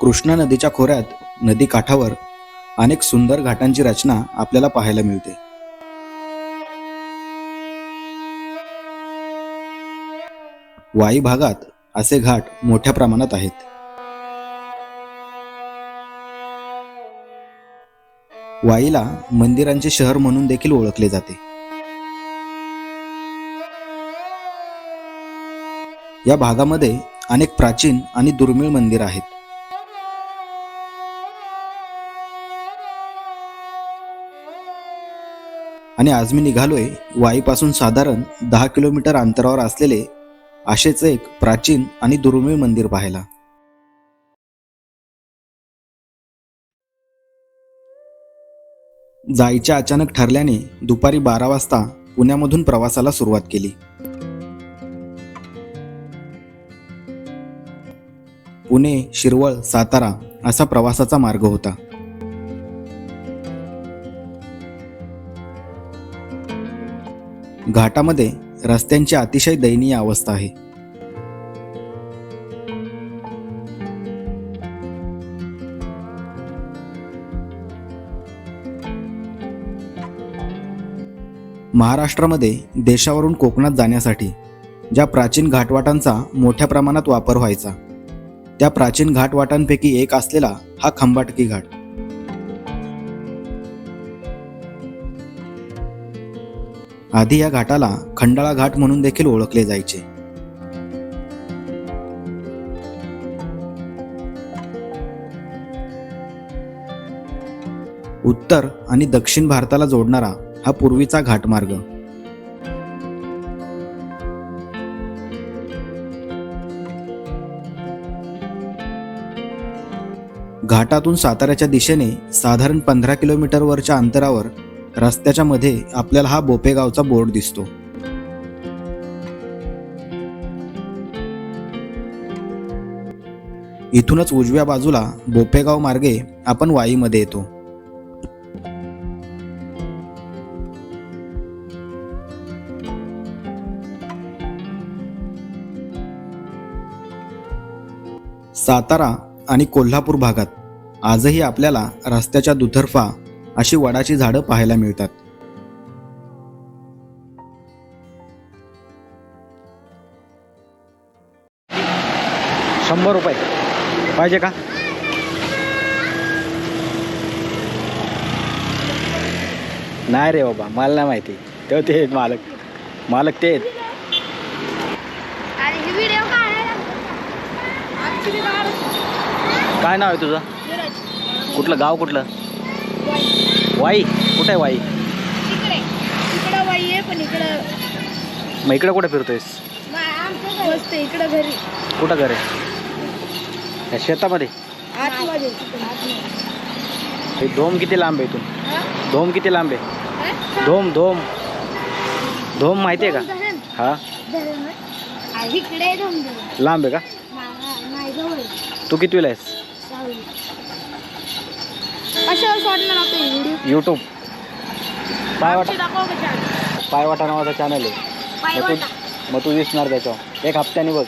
कृष्णा नदीच्या खोऱ्यात नदी काठावर अनेक सुंदर घाटांची रचना आपल्याला पाहायला मिळते. वाई भागात असे घाट मोठ्या प्रमाणात आहेत. वाईला मंदिरांचे शहर म्हणून देखील ओळखले जाते. या भागामध्ये अनेक प्राचीन आणि दुर्मिळ मंदिर आहेत. आणि आज मी निघालोय वाईपासून साधारण दहा किलोमीटर अंतरावर असलेले असेच एक प्राचीन आणि दुर्मिळ मंदिर पाहायला. जायच्या अचानक ठरल्याने दुपारी बारा वाजता पुण्यामधून प्रवासाला सुरुवात केली. पुणे शिरवळ सातारा असा प्रवासाचा मार्ग होता. घाटामध्ये रस्त्यांची अतिशय दयनीय अवस्था आहे. महाराष्ट्रामध्ये देशावरून कोकणात जाण्यासाठी ज्या प्राचीन घाटवाटांचा मोठ्या प्रमाणात वापर व्हायचा त्या प्राचीन घाटवाटांपैकी एक असलेला हा खंबाटकी घाट. आधी या घाटाला खंडाळा घाट म्हणून देखील ओळखले जायचे. उत्तर आणि दक्षिण भारताला जोडणारा हा पूर्वीचा घाटमार्ग. घाटातून साताऱ्याच्या दिशेने साधारण पंधरा किलोमीटरवरच्या अंतरावर रस्त्याच्या मध्ये आपल्याला हा बोपेगावचा बोर्ड दिसतो. इथूनच उजव्या बाजूला बोपेगाव मार्गे आपण वाईमध्ये येतो. सातारा आणि कोल्हापूर भागात आजही आपल्याला रस्त्याच्या दुतर्फा अशी वडाची झाडं पाहायला मिळतात. शंभर रुपये. पाहिजे का? नाही रे बाबा मला नाही माहिती. तेव्हा ते मालक मालक ते. ही. काय नाव आहे तुझं. कुठलं गाव कुठलं? वाई. कुठं आहे वाई इकडे इकडं वाई आहे पण इकडं मग इकडं कुठं फिरतोयस मस्त इकडं घरी कुठं घर आहे या शेतामध्ये आतमध्ये तिकडं आतमध्ये. हे धोम किती लांब आहे इथून हा? धोम किती लांब आहे हा? धोम धोम धोम माहिती आहे का धरण. हा धरण होय. आ, इकडे धरण धरण. लांब आहे का ना- ना- नाही जवळ आहे. तू कितवीला आहेस. कशावर सोडणार ही यूट्यूब पायवाटा आमची दाखव का channel? पायवाटा नावाचा चॅनल आहे. मग पायवाटा. तू मग तू दिसणार त्याच्यावर. एक हप्त्याने बघ.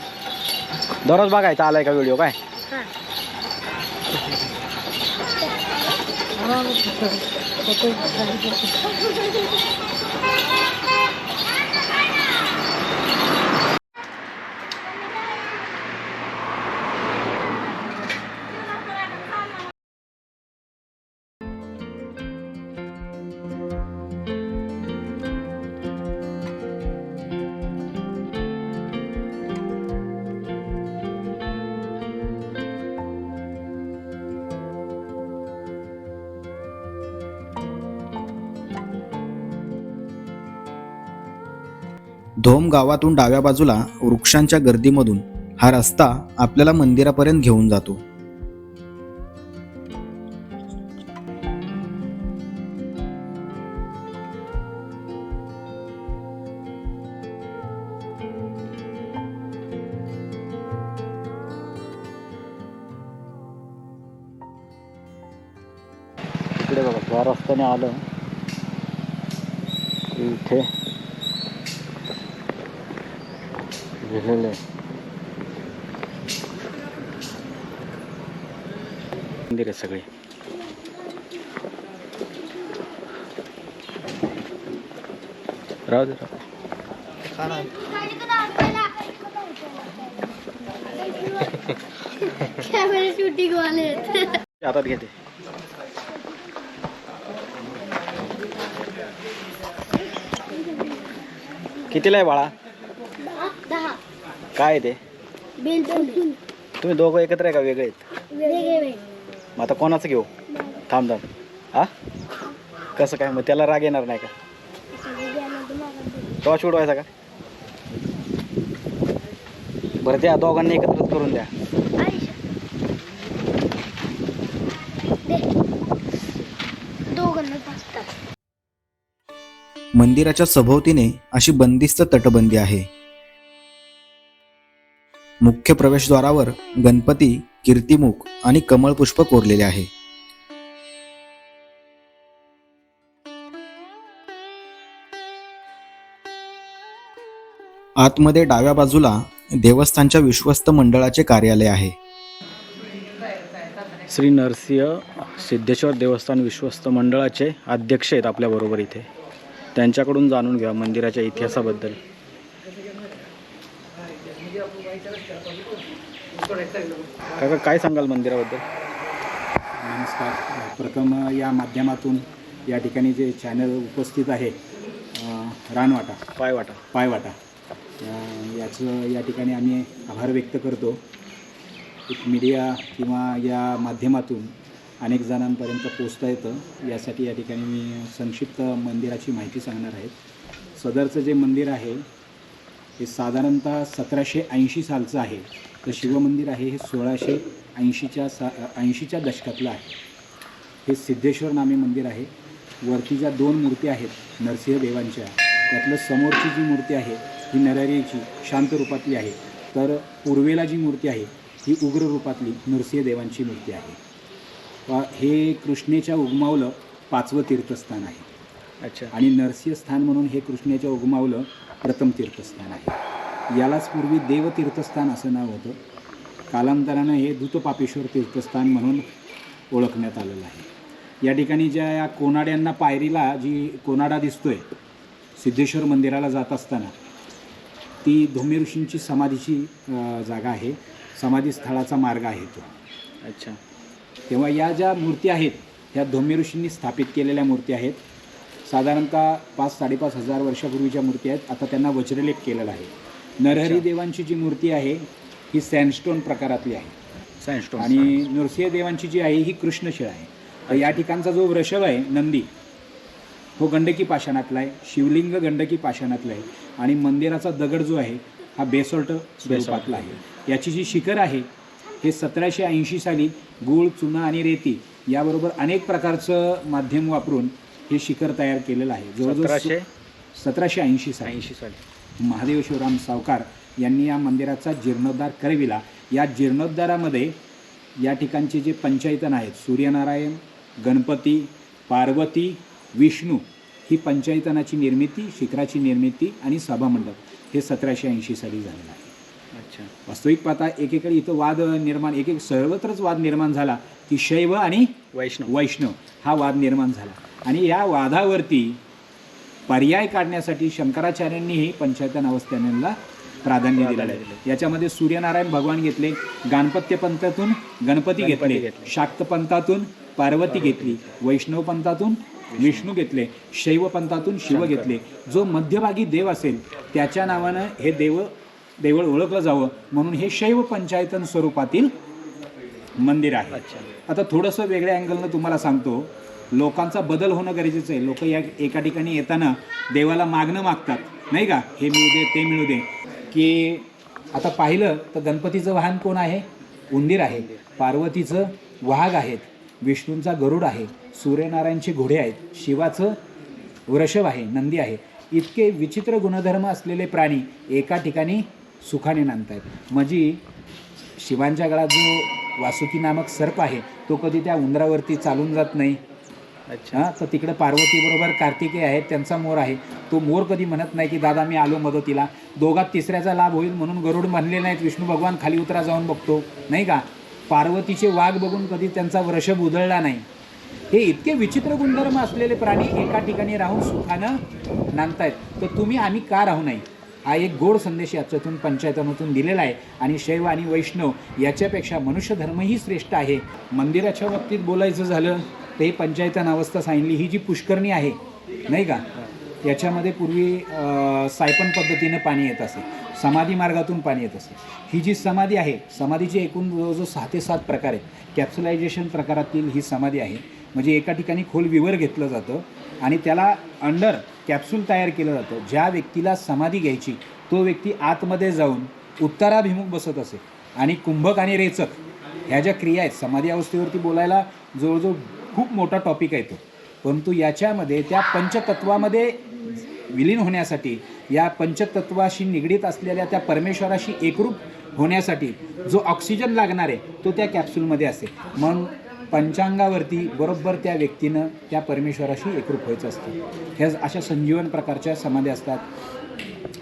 दररोज बघायचा आलाय का व्हिडिओ काय? हा. धोम गावातून डाव्या बाजूला वृक्षांच्या गर्दीमधून हा रस्ता आपल्याला मंदिरापर्यंत घेऊन जातो. शूटिंग वाले हातात घेते. कितीला आहे बाळा? दहा. काय आहे ते? तुम्ही दोघं एकत्र आहे का वेगळे आहेत? वेगळे मग आता कोणाचं घेऊ? थांब थांब. हा? कसं काय? मग त्याला राग येणार नाही का? टॉर्च उडवायचा का? बरं द्या दोघांनी एकत्रच करून द्या दोघांना पाचतात मंदिराच्या सभोवतीने अशी बंदिस्त तटबंदी आहे. मुख्य प्रवेशद्वारावर गणपती कीर्तिमुख आणि कमळपुष्प कोरलेले आहे. आतमध्ये डाव्या बाजूला देवस्थानच्या विश्वस्त मंडळाचे कार्यालय आहे. श्री नरसिंह सिद्धेश्वर देवस्थान विश्वस्त मंडळाचे अध्यक्ष आहेत आपल्याबरोबर इथे. त्यांच्याकडून जाणून घ्या मंदिराच्या इतिहासाबद्दल. काका काय सांगाल मंदिराबद्दल? नमस्कार. प्रथम या माध्यमातून या ठिकाणी जे चॅनल उपस्थित आहे रानवाटा पाय वाटा पायवाटा अ, याचं या ठिकाणी आम्ही आभार व्यक्त करतो. एक मीडिया किंवा या माध्यमातून अनेक जणांपर्यंत पोचता येतं. यासाठी या ठिकाणी मी संक्षिप्त मंदिराची माहिती सांगणार आहे. सदरचं जे मंदिर आहे हे साधारणतः सतराशे ऐंशी सालचं आहे. तर शिवमंदिर आहे हे सोळाशे ऐंशीच्या सा ऐंशीच्या दशकातलं आहे. हे सिद्धेश्वर नामे मंदिर आहे. वरती ज्या दोन मूर्ती आहेत नरसिंह देवांच्या त्यातलं समोरची जी मूर्ती आहे ही नरहरीची शांत रूपातली आहे. तर पूर्वेला जी मूर्ती आहे ही उग्र रूपातली नरसिंह देवांची मूर्ती आहे. हे कृष्णेच्या उगमावलं पाचवं तीर्थस्थान आहे. अच्छा. आणि नरसिंह स्थान म्हणून हे कृष्णेच्या उगमावलं प्रथम तीर्थस्थान आहे. यालाच पूर्वी देवतीर्थस्थान असं नाव होतं. कालांतरानं हे दूतपापेश्वर तीर्थस्थान म्हणून ओळखण्यात आलेलं आहे. या ठिकाणी ज्या या कोनाड्यांना पायरीला जी कोनाडा दिसतोय सिद्धेश्वर मंदिराला जात असताना ती धोमे ऋषींची समाधीची जागा आहे. समाधी स्थळाचा मार्ग आहे तो. अच्छा. तेव्हा या ज्या मूर्ती आहेत ह्या धोमी ऋषींनी स्थापित केलेल्या मूर्ती आहेत. साधारणतः पाच साडेपाच हजार वर्षापूर्वीच्या मूर्ती आहेत. आता त्यांना वज्रलेप केलेला आहे. नरहरी देवांची जी मूर्ती आहे ही सँडस्टोन प्रकारातली आहे. सँडस्टोन आणि नरसिंह देवांची जी आहे ही कृष्णशिळ आहे. तर या ठिकाणचा जो वृषभ आहे नंदी तो गंडकी पाषाणातला आहे. शिवलिंग गंडकी पाषाणातला आहे. आणि मंदिराचा दगड जो आहे हा बेसॉल्ट स्वरूपातला आहे. याची जी शिखर आहे हे सतराशे ऐंशी साली गूळ चुना आणि रेती याबरोबर अनेक प्रकारचं माध्यम वापरून हे शिखर तयार केलेलं आहे. जवळजवळ सतराशे? ऐंशी साली. ऐंशी साली. महादेव शिवराम सावकार यांनी या मंदिराचा जीर्णोद्धार करविला. या जीर्णोद्धारामध्ये या ठिकाणचे जे पंचायतन आहेत सूर्यनारायण गणपती पार्वती विष्णू ही पंचायतनाची निर्मिती शिखराची निर्मिती आणि सभामंडप हे सतराशे ऐंशी साली झालेलं आहे. वास्तविक पाहता एकेकडे इथं वाद निर्माण एक एक सर्वत्रच वाद निर्माण झाला. की शैव आणि वैष्णव. वैष्णव हा वाद निर्माण झाला. आणि या वादावरती पर्याय काढण्यासाठी शंकराचार्यांनीही पंचायतन अवस्थानांना प्राधान्य दिलेलं आहे. याच्यामध्ये सूर्यनारायण भगवान घेतले गाणपत्य पंथातून गणपती घेतले. शाक्त पंथातून पार्वती घेतली वैष्णव पंथातून विष्णू. घेतले शैव पंथातून शिव घेतले. जो मध्यभागी देव असेल त्याच्या नावानं हे देव देवळ ओळखलं जावं म्हणून हे शैव पंचायतन स्वरूपातील मंदिर आहे. आता थोडंसं वेगळ्या अँगलनं तुम्हाला सांगतो. लोकांचा बदल होणं गरजेचं आहे. लोक या एका ठिकाणी येताना देवाला मागणं मागतात. नाही का? हे मिळू दे ते मिळू दे. की आता पाहिलं तर गणपतीचं वाहन कोण आहे? उंदीर आहे. पार्वतीचं वाघ आहेत. विष्णूंचा गरुड आहे. सूर्यनारायणचे घोडे आहेत. शिवाचं वृषभ आहे. नंदी आहे. इतके विचित्र गुणधर्म असलेले प्राणी एका ठिकाणी सुखाने नांदतायत. म्हणजे शिवांच्या गळात जो वासुकी नामक सर्प आहे तो कधी त्या उंदरावरती चालून जात नाही. अच्छा. तर तिकडे पार्वती बरोबर कार्तिकेय आहेत त्यांचा मोर आहे. तो मोर कधी म्हणत नाही की दादा मी आलो मदतीला. दोघात तिसऱ्याचा लाभ होईल म्हणून गरुड म्हणले नाहीत विष्णू भगवान खाली उतरा जाऊन बघतो. नाही का? पार्वतीचे वाघ बघून कधी त्यांचा वृषभ उधळला नाही. हे इतके विचित्र गुणधर्म असलेले प्राणी एका ठिकाणी राहून सुखानं नांदतायत. तर तुम्ही आम्ही का राहू नाही? हा एक गोड संदेश याच्यातून पंचायतनातून दिलेला आहे. आणि शैव आणि वैष्णव याच्यापेक्षा मनुष्य धर्मही श्रेष्ठ आहे. मंदिराच्या बाबतीत बोलायचं झालं ते पंचायतन अवस्था सांगली ही जी पुष्करणी आहे नाही का? याच्यामध्ये पूर्वी सायपन पद्धतीनं पाणी येत असे समाधी मार्गातून पाणी येत असे. ही जी समाधी आहे समाधीचे एकूण जवळजवळ सहा ते सात प्रकार आहेत. कॅप्सुलायझेशन प्रकारातील ही समाधी आहे. म्हणजे एका ठिकाणी खोल विवर घेतलं जातं. आणि त्याला अंडर कॅप्सूल तयार केलं जातं. ज्या व्यक्तीला समाधी घ्यायची तो व्यक्ती आतमध्ये जाऊन उत्तराभिमुख बसत असे. आणि कुंभक आणि रेचक ह्या ज्या क्रिया आहेत समाधी अवस्थेवरती बोलायला जवळजवळ खूप मोठा टॉपिक आहे तो. परंतु याच्यामध्ये त्या पंचतत्वामध्ये विलीन होण्यासाठी या पंचतत्वाशी निगडीत असलेल्या त्या परमेश्वराशी एकरूप होण्यासाठी जो ऑक्सिजन लागणार आहे तो त्या कॅप्सूलमध्ये असेल. मग पंचांगावरती बरोबर त्या व्यक्तीनं त्या परमेश्वराशी एकरूप व्हायचं असतं. ह्या अशा संजीवन प्रकारच्या समाधी असतात.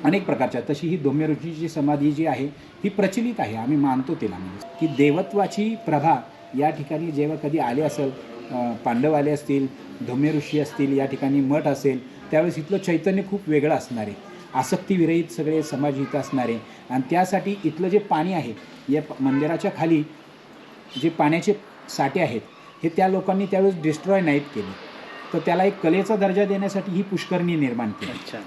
अनेक प्रकारच्या. तशी ही धौम्य ऋषीची समाधी जी आहे ही प्रचलित आहे. आम्ही मानतो तिला म्हणजे. की देवत्वाची प्रभा या ठिकाणी जेव्हा कधी आले असेल पांडव आले असतील धौम्य ऋषी असतील या ठिकाणी मठ असेल त्यावेळेस इथलं चैतन्य खूप वेगळं असणार. आहे आसक्तीविरहित सगळे समाज इथं असणारे. आणि त्यासाठी इथलं जे पाणी आहे या मंदिराच्या खाली जे पाण्याचे साठे आहेत. हे त्या लोकांनी त्यावेळेस डिस्ट्रॉय नाहीत केले. तर त्याला एक कलेचा दर्जा देण्यासाठी ही पुष्करणी निर्माण केली. अच्छा.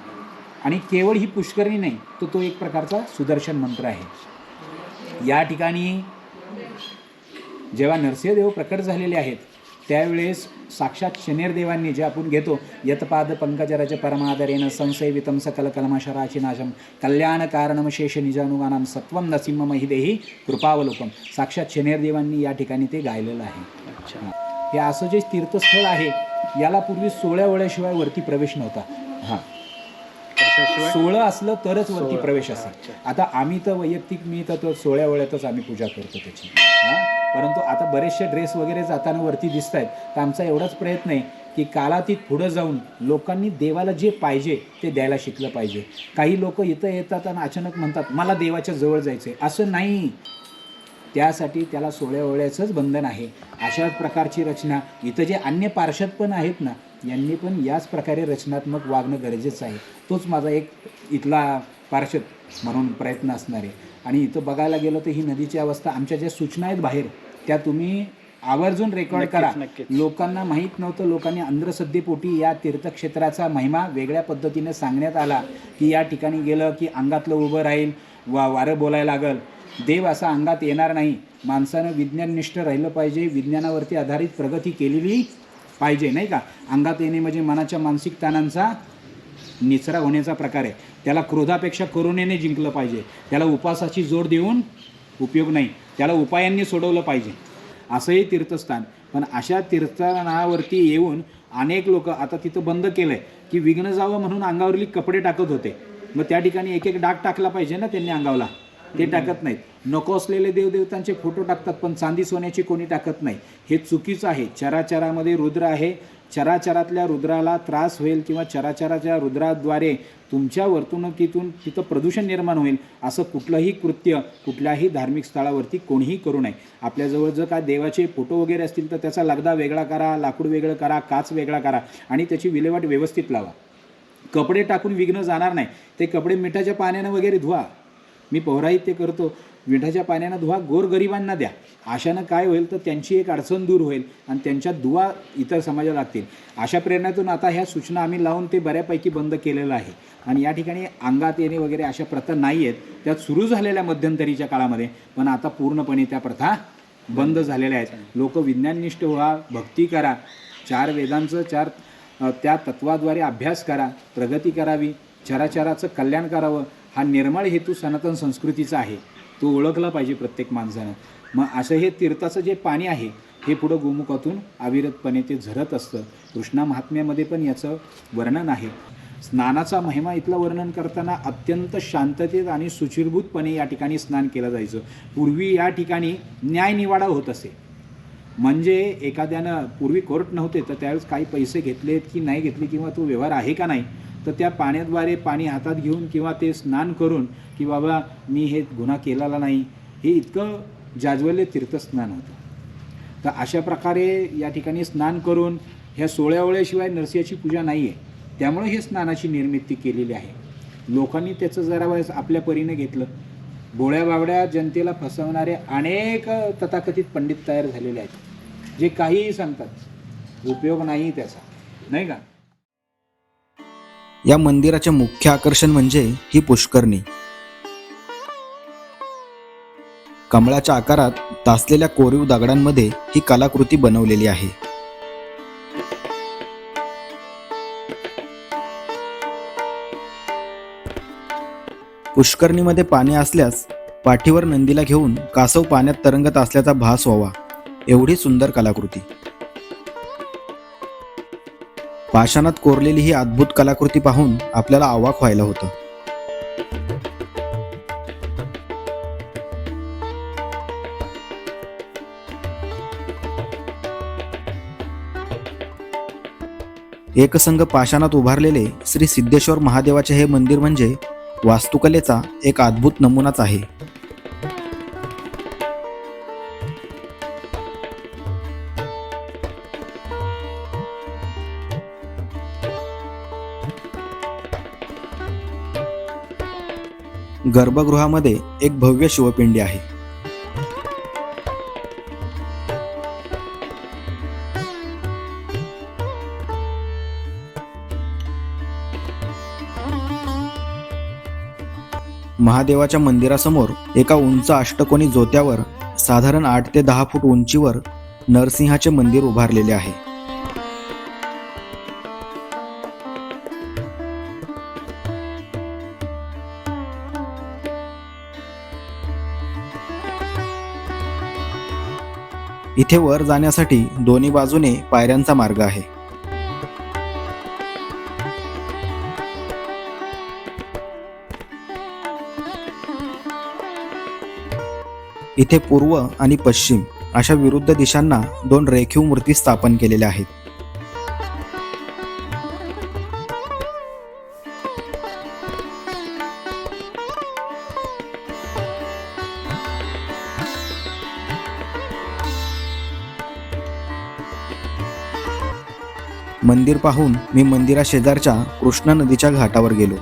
आणि केवळ ही पुष्करणी नाही तर तो एक प्रकारचा सुदर्शन मंत्र आहे. या ठिकाणी जेव्हा नरसिंहदेव प्रकट झालेले आहेत त्यावेळेस साक्षात शनेरदेवांनी जे आपण घेतो यतपाद पंकजरज परमादरेन संशयवितम सकल कलमशराची नाशम कल्याण कारणम शेष निजानुगानाम सत्वम नसिंह महिदेही कृपावलोकम साक्षात शनेरदेवांनी या ठिकाणी ते गायलेलं आहे. अच्छा. हे. असं जे तीर्थस्थळ आहे याला पूर्वी सोळ्या वळ्याशिवाय वरती प्रवेश नव्हता. हां. सोळं असलं तरच वरती. प्रवेश असेल. आता आम्ही तर वैयक्तिक मी तर सोळ्या वेळेतच आम्ही पूजा करतो त्याची. हां? परंतु आता बरेचसे ड्रेस वगैरे जाताना वरती दिसत आहेत तर आमचा एवढाच प्रयत्न आहे की कालातीत पुढं जाऊन लोकांनी देवाला जे पाहिजे ते द्यायला शिकलं पाहिजे. काही लोक इथं येतात आणि अचानक म्हणतात मला देवाच्या जवळ जायचं आहे असं नाही. त्यासाठी त्याला सोळ्या ओळ्याचंच बंधन आहे. अशा प्रकारची रचना. इथं जे अन्य पार्षद पण आहेत ना यांनी पण याच प्रकारे रचनात्मक वागणं गरजेचं आहे. तोच माझा एक इथला पार्षद म्हणून प्रयत्न असणार. आहे आणि इथं बघायला गेलं तर ही नदीची अवस्था आमच्या ज्या सूचना आहेत बाहेर त्या तुम्ही आवर्जून रेकॉर्ड करा. लोकांना माहीत नव्हतं लोकांनी अंधश्रद्धेपोटी या तीर्थक्षेत्राचा महिमा वेगळ्या पद्धतीने सांगण्यात आला की या ठिकाणी गेलं की अंगातलं उभं राहील वा वारं बोलायला लागल. देव असा अंगात येणार नाही. माणसानं विज्ञाननिष्ठ राहिलं पाहिजे विज्ञानावरती आधारित प्रगती केलेली पाहिजे नाही का? अंगात येणे म्हणजे मनाच्या मानसिक ताणांचा निचरा होण्याचा प्रकार आहे. त्याला क्रोधापेक्षा करुणेने जिंकलं पाहिजे. त्याला उपासाची जोड देऊन उपयोग नाही. त्याला उपायांनी सोडवलं पाहिजे. असंही तीर्थस्थान. पण अशा तीर्थस्थानावरती येऊन अनेक लोक आता तिथं बंद केलं आहे की विघ्न जावं म्हणून अंगावरली कपडे टाकत होते. मग त्या ठिकाणी एक एक डाग टाकला पाहिजे ना त्यांनी अंगावला? ते टाकत नाहीत. नको असलेले देवदेवतांचे फोटो टाकतात पण चांदी सोन्याची कोणी टाकत नाही. हे चुकीचं आहे. चराचरामध्ये रुद्र आहे. चराचरातल्या रुद्राला त्रास होईल किंवा चराचराच्या रुद्राद्वारे तुमच्या वर्तणुकीतून तिथं प्रदूषण निर्माण होईल असं कुठलंही कृत्य कुठल्याही धार्मिक स्थळावरती कोणीही करू नये. आपल्याजवळ जर काय देवाचे फोटो वगैरे असतील तर त्याचा लगदा वेगळा करा लाकूड वेगळं करा काच वेगळा करा आणि त्याची विल्हेवाट व्यवस्थित लावा. कपडे टाकून विघ्न जाणार नाही. ते कपडे मिठाच्या पाण्यानं वगैरे धुवा. मी पौराहित ते करतो. विठाच्या पाण्यानं धुवा गोरगरिबांना द्या. अशानं काय होईल तर त्यांची एक अडचण दूर होईल आणि त्यांच्या दुवा इतर समाजाला लागतील. अशा प्रेरणातून आता ह्या सूचना आम्ही लावून ते बऱ्यापैकी बंद केलेलं आहे. आणि या ठिकाणी अंगात येणे वगैरे अशा प्रथा नाही आहेत त्यात सुरू झालेल्या मध्यंतरीच्या काळामध्ये पण आता पूर्णपणे त्या प्रथा बंद झालेल्या आहेत. लोक विज्ञाननिष्ठ व्हा भक्ती करा चार वेदांचं चार त्या तत्वाद्वारे अभ्यास करा प्रगती करावी चराचराचं कल्याण करावं. हा निर्मळ हेतू सनातन संस्कृतीचा आहे. तो ओळखला पाहिजे प्रत्येक माणसानं. मग असं हे तीर्थाचं जे पाणी आहे हे पुढं गोमुखातून अविरतपणे ते झरत असतं. कृष्णा महात्म्यामध्ये पण याचं वर्णन आहे. स्नानाचा महिमा इथलं वर्णन करताना अत्यंत शांततेत आणि सुचिरभूतपणे या ठिकाणी स्नान केलं जायचं. पूर्वी या ठिकाणी न्यायनिवाडा होत असे. म्हणजे एखाद्यानं पूर्वी कोर्ट नव्हते तर त्यावेळेस काही पैसे घेतलेत की नाही घेतले किंवा तो व्यवहार आहे का नाही तर त्या पाण्याद्वारे पाणी हातात घेऊन किंवा ते स्नान करून की बाबा मी हे गुन्हा केलेला नाही हे इतकं जाज्वल्य तीर्थस्नान होतं. तर अशा प्रकारे या ठिकाणी स्नान करून ह्या सोळ्यावळ्याशिवाय नरसिंहाची पूजा नाही आहे त्यामुळे हे स्नानाची निर्मिती केलेली आहे. लोकांनी त्याचं जरा वेळेस आपल्या परीने घेतलं. बोळ्या बावड्या जनतेला फसवणारे अनेक तथाकथित पंडित तयार झालेले आहेत. जे काहीही सांगतात. उपयोग नाही त्याचा. नाही का? या मंदिराचे मुख्य आकर्षण म्हणजे ही पुष्करणी. कमळाच्या आकारात तासलेल्या कोरीव दगडांमध्ये ही कलाकृती बनवलेली आहे. पुष्करणीमध्ये पाणी असल्यास पाठीवर नंदीला घेऊन कासव पाण्यात तरंगत असल्याचा भास व्हावा. एवढी सुंदर कलाकृती. पाषाणात कोरलेली ही अद्भुत कलाकृती पाहून आपल्याला आवाक व्हायला होतं. एकसंघ पाषाणात उभारलेले श्री सिद्धेश्वर महादेवाचे हे मंदिर म्हणजे वास्तुकलेचा एक अद्भुत नमुनाच आहे. गर्भगृहामध्ये एक भव्य शिवपिंडी आहे. महादेवाच्या मंदिरासमोर एका उंच अष्टकोनी जोत्यावर साधारण आठ ते दहा फूट उंचीवर नरसिंहाचे मंदिर उभारलेले आहे. इथे वर जाण्यासाठी दोन्ही बाजूने पायऱ्यांचा मार्ग आहे. इथे पूर्व आणि पश्चिम अशा विरुद्ध दिशांना दोन रेखीव मूर्ती स्थापन केलेल्या आहेत. मंदिर पाहून मी मंदिरा शेजारच्या कृष्णा नदीच्या घाटावर गेलो.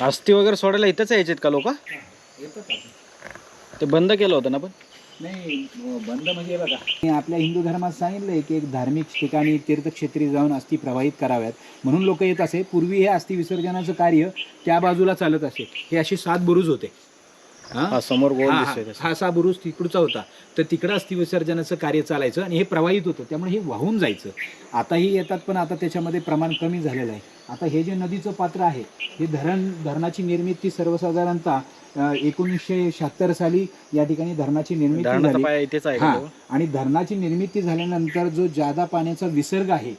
आस्ती वगैरे सोडायला इथंच यायचेत का लोक? ते बंद केलं होतं ना पण? नाही बंद म्हणजे बघा. आपल्या हिंदू धर्मात सांगितलंय की एक धार्मिक ठिकाणी तीर्थक्षेत्री जाऊन अस्थि प्रवाहित कराव्यात. म्हणून लोक येत असे. पूर्वी हे अस्थि विसर्जनाचं कार्य त्या बाजूला चालत असे. हे असे सात बुरुज होते. हा? समोर गोल हा, दिसतोय असा बुरुज तिकडचा होता. तर तिकडं अस्थि विसर्जनाचं कार्य चालायचं आणि हे प्रवाहित होतं. त्यामुळे हे वाहून जायचं. आताही येतात पण आता त्याच्यामध्ये प्रमाण कमी झालेलं आहे. आता हे जे नदीचं पात्र आहे हे धरण धरणाची निर्मिती सर्वसाधारणतः एकोणीसशे शहात्तर साली या ठिकाणी धरणाची निर्मिती झाली. हा? आणि धरणाची निर्मिती झाल्यानंतर जो जादा पाण्याचा विसर्ग आहे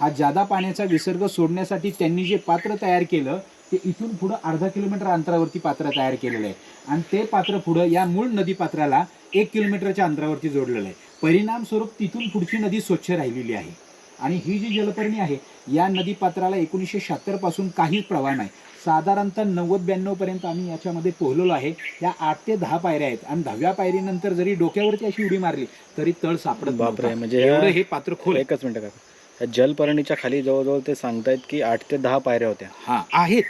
हा जादा पाण्याचा विसर्ग सोडण्यासाठी त्यांनी जे पात्र तयार केलं ते इथून पुढं अर्धा किलोमीटर अंतरावरती पात्र तयार केलेलं आहे. आणि ते पात्र पुढं या मूळ नदी पात्राला एक किलोमीटरच्या अंतरावरती जोडलेलं आहे. परिणाम स्वरूप तिथून पुढची नदी स्वच्छ राहिलेली आहे. आणि ही जी जलपर्णी आहे या नदी पात्राला एकोणीसशे शहात्तरपासून काहीच प्रवाह नाही. साधारणतः नव्वद ब्याण्णव पर्यंत आम्ही याच्यामध्ये पोहलेलो आहे. या आठ ते दहा पायऱ्या आहेत. आणि दहाव्या पायरीनंतर जरी डोक्यावरती अशी उडी मारली तरी तळ सापडत बापरे. म्हणजे एवढं हे पात्र खोल. एकच मिनिट का? जलपर्णीच्या खाली जवळजवळ ते सांगतायत की आठ ते दहा पायऱ्या होत्या. हा. आहेत.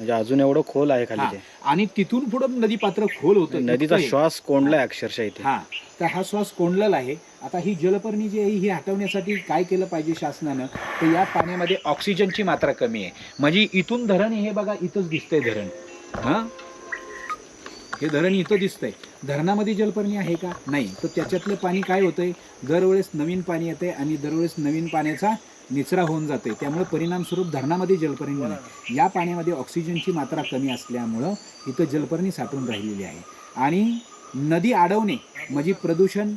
म्हणजे अजून एवढं खोल आहे खाली हा. आणि तिथून पुढे नदी पात्र खोल होतं. नदीचा इतकं आहे. श्वास कोंडलाय अक्षरशः इथे. हा. तर हा श्वास कोंडलेला आहे. आता ही जलपर्णी जी आहे ही हटवण्यासाठी काय केलं पाहिजे शासनानं? तर या पाण्यामध्ये ऑक्सिजनची मात्रा कमी आहे. म्हणजे इथून धरण हे बघा इथंच दिसतंय धरण. हा? हे धरण इथं दिसतंय. धरणामध्ये जलपर्णी आहे का? नाही. तर त्याच्यातलं पाणी काय होतंय? दरवेळेस नवीन पाणी येतंय आणि दरवेळेस नवीन पाण्याचा निचरा होऊन जाते. त्यामुळे परिणामस्वरूप धरणामध्ये जलपर्णी नाही. या पाण्यामध्ये ऑक्सिजनची मात्रा कमी असल्यामुळं इथं जलपर्णी साठून राहिलेली आहे. आणि नदी अडवणे म्हणजे प्रदूषण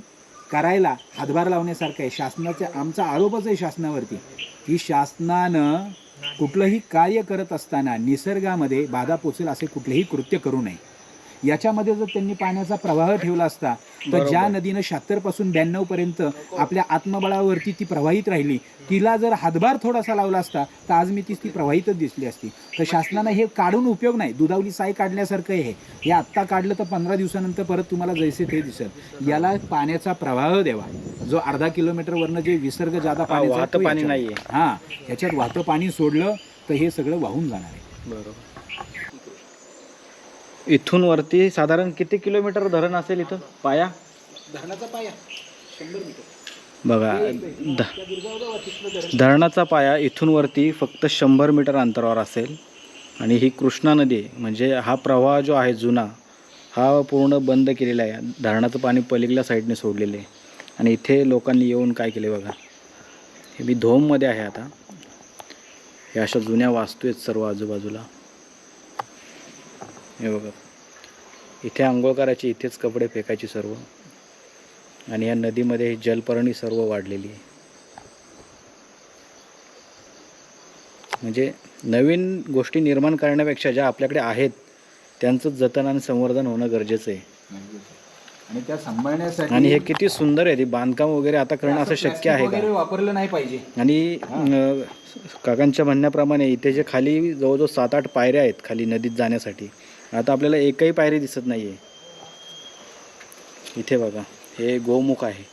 करायला हातभार लावण्यासारखं आहे. शासनाचा आमचा आरोपच आहे शासनावरती की शासनानं कुठलंही कार्य करत असताना निसर्गामध्ये बाधा पोचेल असे कुठलेही कृत्य करू नये. याच्यामध्ये जर त्यांनी पाण्याचा प्रवाह ठेवला असता तर. ज्या नदीनं शहात्तरपासून ब्याण्णव पर्यंत आपल्या आत्मबळावरती ती प्रवाहित राहिली तिला जर हातभार थोडासा लावला असता तर आज मी ती ती प्रवाहितच दिसली असती. तर शासनानं हे काढून उपयोग नाही. दुधावली साय काढण्यासारखं आहे हे. हे आत्ता काढलं तर पंधरा दिवसानंतर परत तुम्हाला जैसे ते दिसेल. याला पाण्याचा प्रवाह द्यावा. जो अर्धा किलोमीटरवरनं जे विसर्ग जादा पाणी. हा ह्याच्यात वाहतं पाणी सोडलं तर हे सगळं वाहून जाणार आहे. बरोबर. इथून वरती साधारण किती किलोमीटर धरण असेल इथं? पाया? धरणाचा पाया. शंभर मीटर. बघा ध- धरणाचा पाया इथून वरती फक्त शंभर मीटर अंतरावर असेल. आणि ही कृष्णा नदी म्हणजे हा प्रवाह जो आहे जुना हा पूर्ण बंद केलेला आहे. धरणाचं पाणी पलीकडल्या साईडने सोडलेलं आहे. आणि इथे लोकांनी येऊन काय केले बघा? हे मी धोममध्ये आहे आता. हे अशा जुन्या वास्तू आहेत सर्व आजूबाजूला. हे बघा. इथे आंघोळ करायची इथेच कपडे फेकायची सर्व. आणि या नदीमध्ये जलपर्णी सर्व वाढलेली आहे. म्हणजे नवीन गोष्टी निर्माण करण्यापेक्षा ज्या आपल्याकडे आहेत त्यांचं जतन आणि संवर्धन होणं गरजेचं आहे. आणि त्या सांभाळण्यासाठी आणि हे किती सुंदर आहे ते बांधकाम वगैरे आता करणं असं शक्य आहे का? वापरलं नाही पाहिजे. आणि काकांच्या म्हणण्याप्रमाणे इथे जे खाली जवळजवळ सात आठ पायऱ्या आहेत खाली नदीत जाण्यासाठी आता आपल्याला एकही पायरी दिसत नाही आहे इथे बघा हे गोमुख आहे.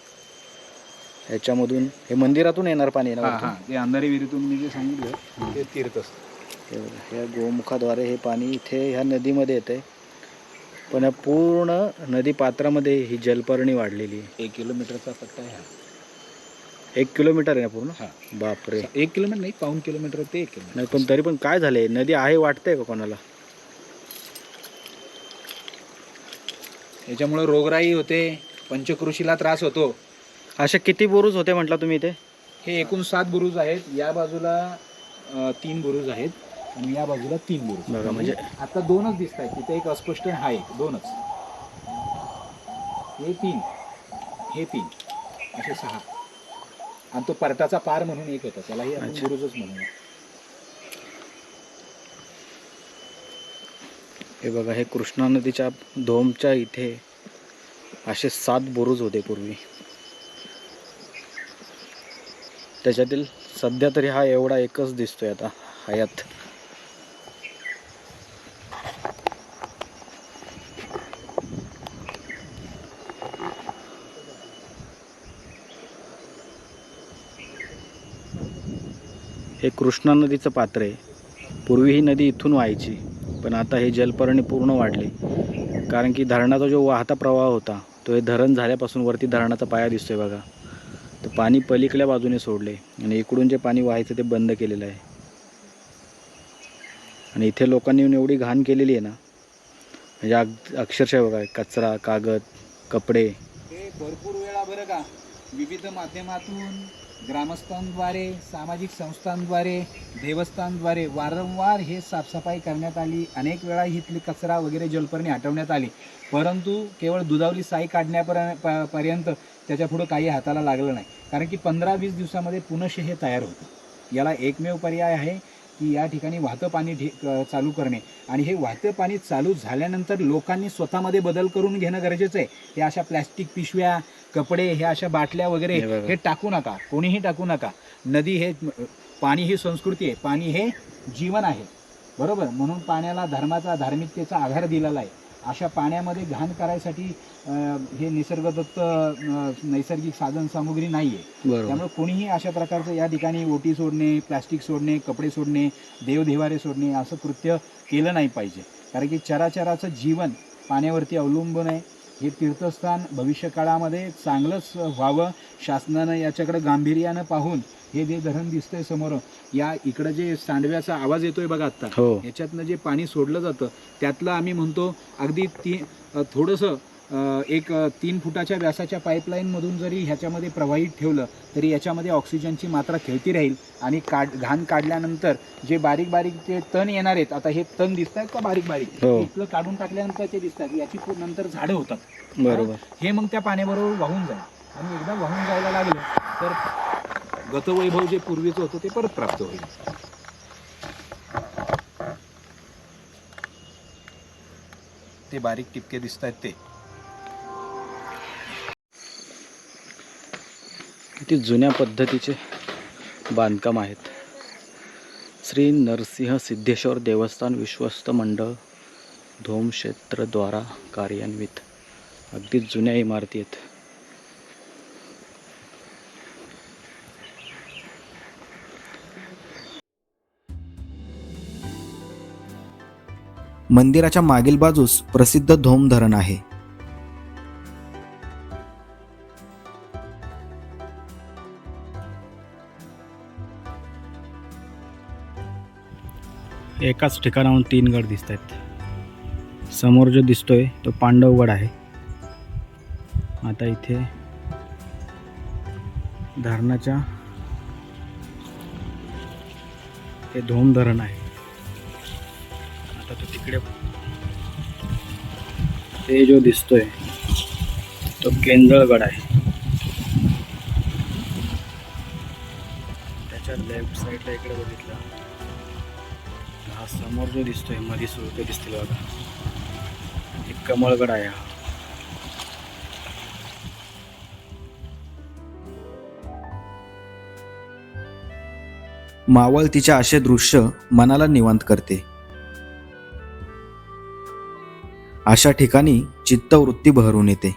ह्याच्यामधून हे मंदिरातून येणार पाणी ना वरतून? ते अंधारी विहिरीतून मी जे सांगितलं ते तीर्थ हे बघा, या गोमुखाद्वारे हे पाणी इथे ह्या नदीमध्ये येते पण या पूर्ण नदी पात्रामध्ये ही जलपर्णी वाढलेली आहे. एक किलोमीटरचा पट्टा आहे हा. एक किलोमीटर आहे ना पूर्ण? हा. बापरे. एक किलोमीटर नाही पाऊन किलोमीटर ते एक किलोमीटर. नाही पण तरी पण काय झालंय? नदी आहे वाटतंय का कोणाला? याच्यामुळे रोगराई होते पंचकृषीला त्रास होतो. अशा किती बुरुज होते म्हटलं तुम्ही इथे? हे एकूण सात बुरुज आहेत. या बाजूला अ, तीन बुरुज आहेत आणि या बाजूला तीन बुरुज बघा, म्हणजे- आता दोनच दिसत आहेत तिथे एक अस्पष्ट आणि हा एक. दोनच. हे तीन. हे तीन. असे सहा. आणि तो परटाचा पार म्हणून एक होता. त्यालाही आपण अच्छा. बुरुजच म्हणूया. हे बघा हे कृष्णा नदीच्या धोमच्या इथे असे सात बुरुज होते पूर्वी. त्याच्यातील सध्या तरी हा एवढा एकच दिसतोय आता हयात. हे कृष्णा नदीचं पात्र आहे. पूर्वी ही नदी इथून व्हायची. पण आता हे जलपर्णी पूर्ण वाढले. कारण की धरणाचा जो वाहता प्रवाह होता तो हे धरण झाल्यापासून वरती धरणाचा पाया दिसतोय बघा. तर पाणी पलीकडल्या बाजूने सोडले आणि इकडून जे पाणी व्हायचं ते बंद केलेलं आहे. आणि इथे लोकांनी येऊन एवढी घाण केलेली आहे ना म्हणजे अग अक्षरशः बघा कचरा कागद कपडे. भरपूर वेळा बरं का विविध माध्यमातून ग्रामस्थांद्वारे सामाजिक संस्थांद्वारे देवस्थानद्वारे वारंवार हे साफसफाई करण्यात आली. अनेक वेळा इथली कचरा वगैरे जलपर्णी हटवण्यात आली. परंतु केवळ दुधावली साई काढण्यापर्य प- पर्यंत त्याच्यापुढं काही हाताला लागलं नाही. कारण की पंधरा वीस दिवसामध्ये पुनश हे तयार होतं. याला एकमेव पर्याय आहे. की या ठिकाणी वाहतं पाणी ढे चालू करणे. आणि हे वाहतं पाणी चालू झाल्यानंतर लोकांनी स्वतःमध्ये बदल करून घेणं गरजेचं आहे. हे अशा प्लॅस्टिक पिशव्या कपडे हे अशा बाटल्या वगैरे. हे टाकू नका. कोणीही टाकू नका. नदी हे पाणी ही संस्कृती आहे. पाणी हे जीवन आहे. बरोबर? म्हणून पाण्याला धर्माचा धार्मिकतेचा आधार दिलेला आहे. अशा पाण्यामध्ये घाण करायसाठी हे निसर्गदत्त नैसर्गिक साधन सामुग्री नाही आहे त्यामुळे कोणीही अशा प्रकारचं या ठिकाणी ओटी सोडणे प्लास्टिक सोडणे कपडे सोडणे देवदेवारे सोडणे असं कृत्य केलं नाही पाहिजे. कारण की चराचराचं जीवन पाण्यावरती अवलंबून आहे. हे तीर्थस्थान भविष्य काळामध्ये चांगलंच व्हावं. शासनानं याच्याकडे गांभीर्यानं पाहून हे जे धरण दिसतंय समोर या इकडं जे सांडव्याचा आवाज येतोय बघा आत्ता हो. ह्याच्यातनं जे पाणी सोडलं जातं त्यातलं आम्ही म्हणतो अगदी ती थोडंसं एक तीन फुटाच्या व्यासाच्या पाईपलाईनमधून जरी ह्याच्यामध्ये प्रवाहित ठेवलं तरी याच्यामध्ये ऑक्सिजनची मात्रा खेळती राहील. आणि काढ घाण काढल्यानंतर जे बारीक बारीक जे तण येणार आहेत आता हे तण दिसत आहेत का बारीक बारीक हो. इथलं काढून टाकल्यानंतर ते दिसतात याची नंतर झाडं होतात. बरोबर. हे मग त्या पाण्याबरोबर वाहून जाईल. आणि एकदा वाहून जायला लागलं तर गतवैभव जे पूर्वीचं होतं ते परत प्राप्त होईल. ते बारीक टिपके दिसत आहेत ते. किती जुन्या पद्धतीचे बांधकाम आहेत. श्री नरसिंह सिद्धेश्वर देवस्थान विश्वस्त मंडळ धोमक्षेत्रद्वारा कार्यान्वित. अगदी जुन्या इमारती आहेत. मंदिराच्या मागील बाजूस प्रसिद्ध धोम धरण आहे. एकाच ठिकाणाहून तीन गड दिसत आहेत समोर जो दिसतोय तो पांडवगड आहे. आता इथे धरणाच्या हे धोम धरण आहे. आता तो तिकडे ते जो दिसतोय तो केंद्रगड आहे. त्याच्या लेफ्ट साईडला इकडे बघितलं. हा समोर जो दिसतोयमध्ये सुरू दिसतील बघा. एक कमळगड आहे हा. मावळ तिच्या असे दृश्य मनाला निवांत करते. अशा ठिकाणी चित्तवृत्ती बहरून येते.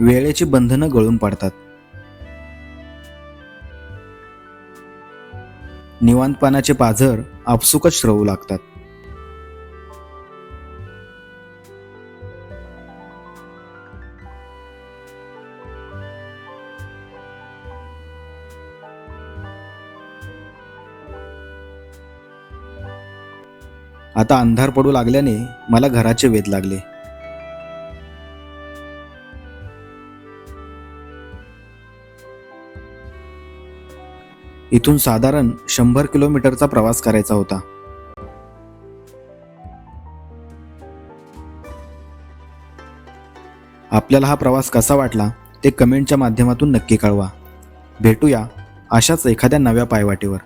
वेळेची बंधनं गळून पडतात. निवांतपणाचे पाझर आपसुकच श्रवू लागतात. आता अंधार पडू लागल्याने मला घराचे वेध लागले. इथून साधारण शंभर किलोमीटरचा प्रवास करायचा होता. आपल्याला हा प्रवास कसा वाटला ते कमेंटच्या माध्यमातून नक्की कळवा. भेटूया अशाच एखाद्या नव्या पायवाटेवर.